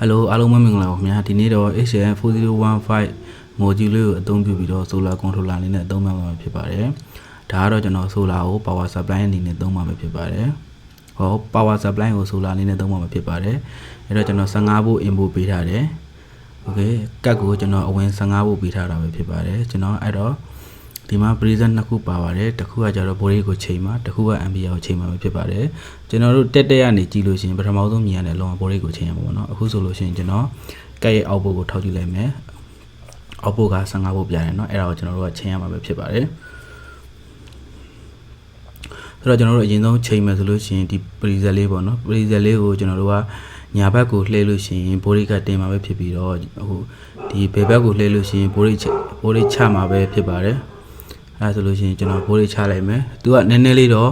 Hello အားလုံးမင်္ဂလာပါခင်ဗျာဒီနေ့တော့ HN 4015 module လေးကိုအသုံးပြုပြီးတော့ solar controller လေးနဲ့အသုံးပြုမှာဖြစ်ပါတယ်ဒါကတော့ကျွန်တော် solar ကို power supply အနေနဲ့သုံးမှာပဲဖြစ်ပါတယ်ဟော power supply ကို solar အနေနဲ့သုံးမှာပဲဖြစ်ပါတယ်အဲ့တော့ကျွန်တော် 15volt input ပေးထားတယ် okay ကတ်ကိုကျွန်တော်အဝင် 15volt ပေးထားတာပဲဖြစ်ပါတယ်ကျွန်တော်အဲ့တော့ ဒီမှာ preset နှစ်ခုပါပါတယ်တစ်ခုကကျတော့ body ကိုချိန်မှာတစ်ခုက ampere ကိုချိန်မှာပဲဖြစ်ပါတယ်ကျွန်တော်တို့တက်တက်ကနေကြည့်လို့ရှိရင်ပထမဆုံးမြင်ရတယ်လောက body ကိုချိန်ရမှာပေါ့နော်အခုဆိုလို့ရှိရင်ကျွန်တော်ကတ်ရဲ့ output ကိုထောက်ကြည့်လိုက်မယ် output က15volt ပြတယ်เนาะအဲ့ဒါကိုကျွန်တော်တို့ကချိန်ရမှာပဲဖြစ်ပါတယ်ဆိုတော့ကျွန်တော်တို့အရင်ဆုံးချိန်မယ်ဆိုလို့ရှိရင်ဒီ preset လေးပေါ့နော် preset လေးကိုကျွန်တော်တို့ကညာဘက်ကိုလှည့်လို့ရှိရင် body ကတင်မှာပဲဖြစ်ပြီးတော့ဟိုဒီဘယ်ဘက်ကိုလှည့်လို့ရှိရင် body body ချမှာပဲဖြစ်ပါတယ် အဲဒါဆိုလို့ရှိရင်ကျွန်တော် body ချလိုက်မယ်သူကနည်းနည်းလေးတော့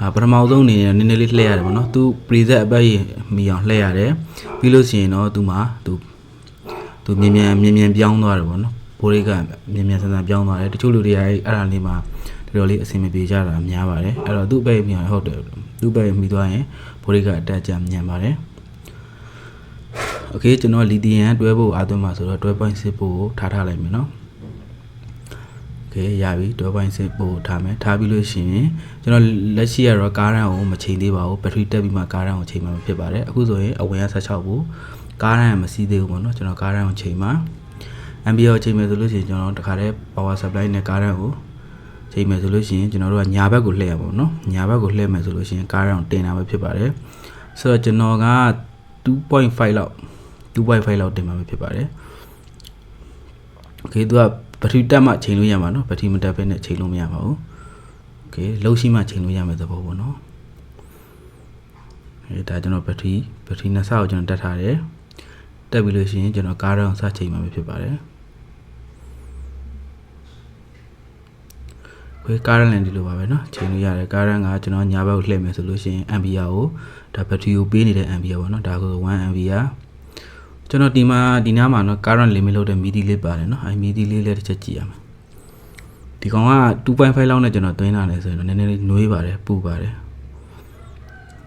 အာပထမဆုံးအနေနဲ့နည်းနည်းလေးလှည့်ရတယ်ပေါ့နော်သူ preset အပတ်ရမီအောင်လှည့်ရတယ်ပြီးလို့ရှိရင်တော့သူမှာသူ သူမြင်မြန်မြင်မြန်ပြောင်းသွားတယ်ပေါ့နော်ဘိုးလေးကမြင်မြန်ဆန်ဆန်ပြောင်းသွားတယ်တချို့လူတွေကအဲ့အဲ့ဒါလေးမှာတော်တော်လေးအဆင်မပြေကြတာများပါတယ်အဲ့တော့သူ့ဘက်မြင်ဟုတ်တယ်သူ့ဘက်မိသွားရင်ဘိုးလေးကအတက်ကြညံပါတယ်โอเคကျွန်တော်လီသီယမ်တွဲဖို့အားသွင်းမှာဆိုတော့12.6ဖို့ထားထားလိုက်မယ်နော်โอเ ကဲရပြီဒေါ်ပိုင်းစစ်ပို့ထားမယ်ထားပြီးလို့ရှိရင်ကျွန်တော်လက်ရှိကတော့ကားရန်ကိုမချိန်သေးပါဘူးဘက်ထရီတက်ပြီးမှကားရန်ကိုချိန်မှဖြစ်ပါတယ်အခုဆိုရင်အဝင်ရ16ကိုကားရန်မစီးသေးဘူးပေါ့နော်ကျွန်တော်ကားရန်ကိုချိန်မှ MBA ကိုချိန်မယ်ဆိုလို့ရှိရင်ကျွန်တော်တခါတည်း power supply နဲ့ကားရန်ကိုချိန်မယ်ဆိုလို့ရှိရင်ကျွန်တော်တို့ကညာဘက်ကိုလှည့်ရပါတော့နော်ညာဘက်ကိုလှည့်မယ်ဆိုလို့ရှိရင်ကားရန်တင်တာပဲဖြစ်ပါတယ်ဆိုတော့ကျွန်တော်က2.5လောက်2.5လောက်တင်မှာပဲဖြစ်ပါတယ် okay သူက ဘက်ထရီတက်မှချိန်လို့ရမှာနော်ဘက်ထရီမတက်ဘဲနဲ့ချိန်လို့မရပါဘူးโอเคလုံးရှိမှချိန်လို့ရမယ်သဘောပေါ့နော်အဲဒါကျွန်တော်ဘက်ထရီဘက်ထရီနှစ်ဆကိုကျွန်တော်တက်ထားတယ်တက်ပြီးလို့ရှိရင်ကျွန်တော်ကားရန်ကိုစချိန်မှာပဲဖြစ်ပါတယ်ခွေကားရန်လည်းဒီလိုပါပဲเนาะချိန်လို့ရတယ်ကားရန်ကကျွန်တော်ညာဘက်ကိုလှည့်မယ်ဆိုလို့ရှိရင် ampere ကိုဒါဘက်ထရီကိုပေးနေတဲ့ ampere ပေါ့เนาะဒါဆို1 ampere ကျွန်တော်ဒီမှာဒီနားမှာเนาะ current limit လုပ်တဲ့ MIDI လေးပါတယ်เนาะအဲ MIDI လေးလည်းတစ်ချက်ကြည့်ရမယ်ဒီကောင်က2.5လောက်နဲ့ကျွန်တော်သွင်းလာတယ်ဆိုရင်တော့နည်းနည်းလေးနှွေးပါတယ်ပူပါတယ်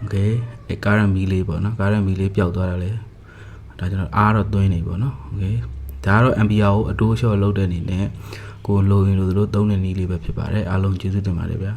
okay အဲ current မီလေးပေါ့เนาะ current မီလေးပျောက်သွားတာလေဒါကျွန်တော်အားတော့သွင်းနေပေါ့เนาะ okay ဒါကတော့ ampere ကိုအတိုးလျှော့လုပ်တဲ့အနေနဲ့ကိုလိုရင်လို့တို့သုံးတဲ့နည်းလေးပဲဖြစ်ပါတယ်အားလုံးကျေးဇူးတင်ပါတယ်ဗျာ